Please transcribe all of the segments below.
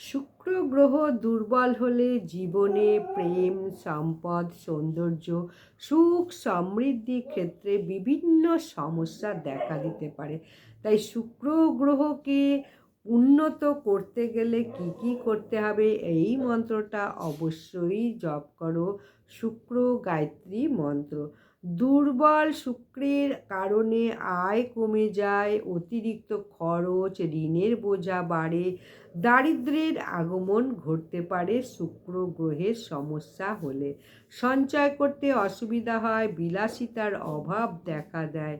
শুক্র গ্রহ দুর্বল হলে জীবনে প্রেম, সম্পদ, সৌন্দর্য, সুখ, সমৃদ্ধি ক্ষেত্রে বিভিন্ন সমস্যা দেখা দিতে পারে। তাই শুক্র গ্রহকে উন্নত করতে গেলে কি কি করতে হবে এই মন্ত্রটা অবশ্যই জপ করো। শুক্র গায়ত্রী মন্ত্র। দুর্বল শুক্রের কারণে আয় কমে যায়, অতিরিক্ত খরচ, ঋণের বোঝা বাড়ে, দারিদ্রের আগমন ঘটতে পারে, শুক্র গ্রহের সমস্যা হলে। সঞ্চয় করতে অসুবিধা হয়, বিলাসিতার অভাব দেখা দেয়।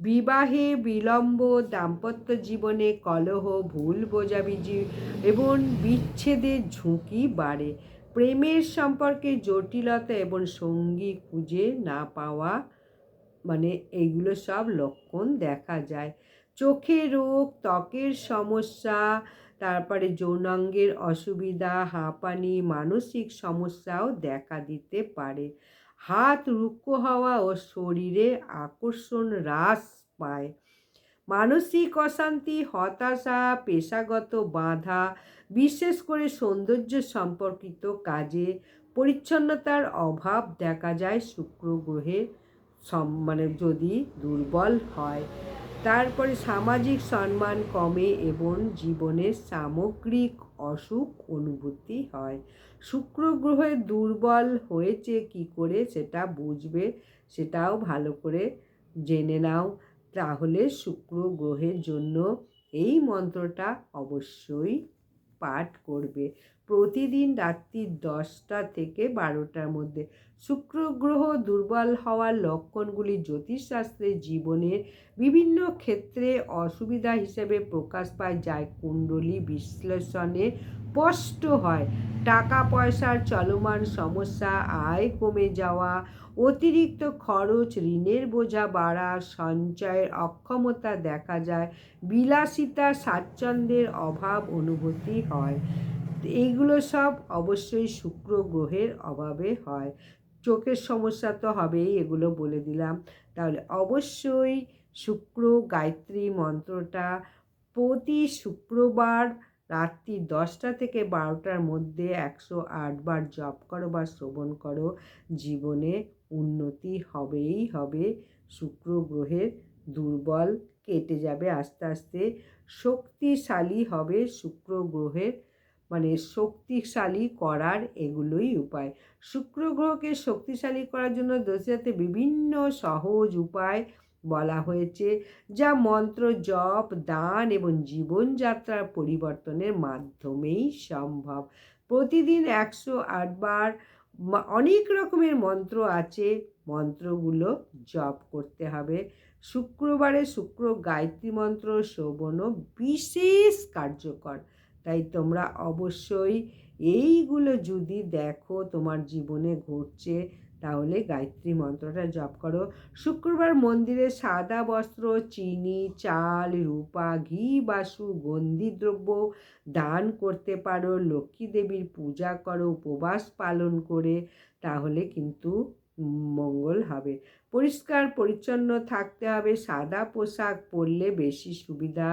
বিবাহে বিলম্ব, দাম্পত্য জীবনে কলহ, ভুল বোঝাবুঝি এবং বিচ্ছেদের ঝুঁকি বাড়ে। প্রেমের সম্পর্কে জটিলতা এবং সঙ্গী খুঁজে না পাওয়া মানে এইগুলো সব লক্ষণ দেখা যায়। চোখের রোগ, ত্বকের সমস্যা, তারপরে যৌনাঙ্গের অসুবিধা, হাঁপানি, মানসিক সমস্যাও দেখা দিতে পারে। হাত রুক্ষ হওয়া ও শরীরে আকর্ষণ হ্রাস পায়। মানসিক অশান্তি, হতাশা, পেশাগত বাধা, বিশেষ করে সৌন্দর্য সম্পর্কিত কাজে পরিচ্ছন্নতার অভাব দেখা যায় শুক্র গ্রহে মানে যদি দুর্বল হয়। তারপরে সামাজিক সম্মান কমে এবং জীবনের সামগ্রিক অসুখ অনুভূতি হয়। শুক্র গ্রহে দুর্বল হয়েছে কি করে সেটা বুঝবে, সেটাও ভালো করে জেনে নাও। তাহলে শুক্র গ্রহের জন্য এই মন্ত্রটা অবশ্যই পাঠ করবে। প্রতিদিন রাত্রি দশটা থেকে বারোটার মধ্যে। শুক্র গ্রহ দুর্বল হওয়ার লক্ষণগুলি জ্যোতিষশাস্ত্রে জীবনের বিভিন্ন ক্ষেত্রে অসুবিধা হিসেবে প্রকাশ পায় যায় কুণ্ডলী বিশ্লেষণে স্পষ্ট হয়। টাকা পয়সার চলমান সমস্যা, আয় কমে যাওয়া, অতিরিক্ত খরচ, ঋণের বোঝা বাড়া, সঞ্চয়ের অক্ষমতা দেখা যায় বিলাসিতা স্বাচ্ছন্দ্যের অভাব অনুভূতি হয়। এইগুলো সব অবশ্যই শুক্র গ্রহের অভাবে হয়। চোখের সমস্যা তো হবেই, এগুলো বলে দিলাম। তাহলে অবশ্যই শুক্র গায়ত্রী মন্ত্রটা প্রতি শুক্রবার রাত্রি দশটা থেকে বারোটার মধ্যে একশো আটবার জপ করো বা শ্রবণ করো। জীবনে উন্নতি হবেই হবে। শুক্র গ্রহের দুর্বল কেটে যাবে, আস্তে আস্তে শক্তিশালী হবে শুক্র গ্রহের মানে শক্তিশালী করার এগুলোই উপায়। শুক্র গ্রহকে শক্তিশালী করার জন্য দোষিয়াতে বিভিন্ন সহজ উপায় বলা হয়েছে, যা মন্ত্র, জপ, দান এবং জীবনযাত্রার পরিবর্তনের মাধ্যমেই সম্ভব। প্রতিদিন একশো আটবার অনেক রকমের মন্ত্র আছে, মন্ত্রগুলো জপ করতে হবে। শুক্রবারে শুক্র গায়ত্রী মন্ত্র শোভনও বিশেষ কার্যকর। তাই তোমরা অবশ্যই এইগুলো যদি দেখো তোমার জীবনে ঘটছে, তাহলে গায়ত্রী মন্ত্রটা জপ করো। শুক্রবার মন্দিরে সাদা বস্ত্র, চিনি, চাল, রূপা, ঘি, বাসু, গন্ধি দ্রব্য দান করতে পারো। লক্ষ্মী দেবীর পূজা করো, উপবাস পালন করে, তাহলে কিন্তু মঙ্গল হবে। পরিষ্কার, পরিচ্ছন্ন থাকতে হবে, সাদা পোশাক পরলে বেশি সুবিধা।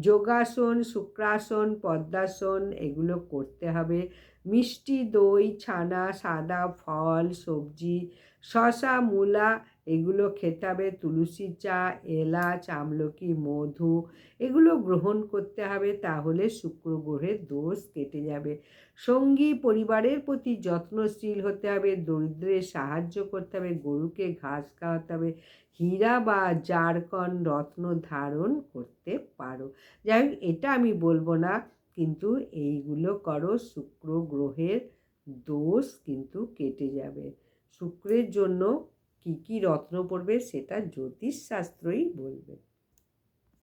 যোগাসন, শুক্রাসন, পদ্মাসন এগুলো করতে হবে। মিষ্টি দই, ছানা, সাদা ফল, সবজি শশা মূলা এগুলো খেতে হবে তুলসী চা, এলাচ, আমলকি, মধু, এগুলো গ্রহণ করতে হবে তাহলে শুক্র গ্রহের দোষ কেটে যাবে। সঙ্গী পরিবারের প্রতি যত্নশীল হতে হবে, দরিদ্রের সাহায্য করতে হবে, গরুকে ঘাস খাওয়াতে হবে, হীরা বা জারকন রত্ন ধারণ করতে পারো। যাই হোক, এটা আমি বলব না, কিন্তু এইগুলো করো, শুক্র গ্রহের দোষ কিন্তু কেটে যাবে। শুক্রের জন্য কি কী রত্ন পড়বে সেটা জ্যোতিষশাস্ত্রই বলবে।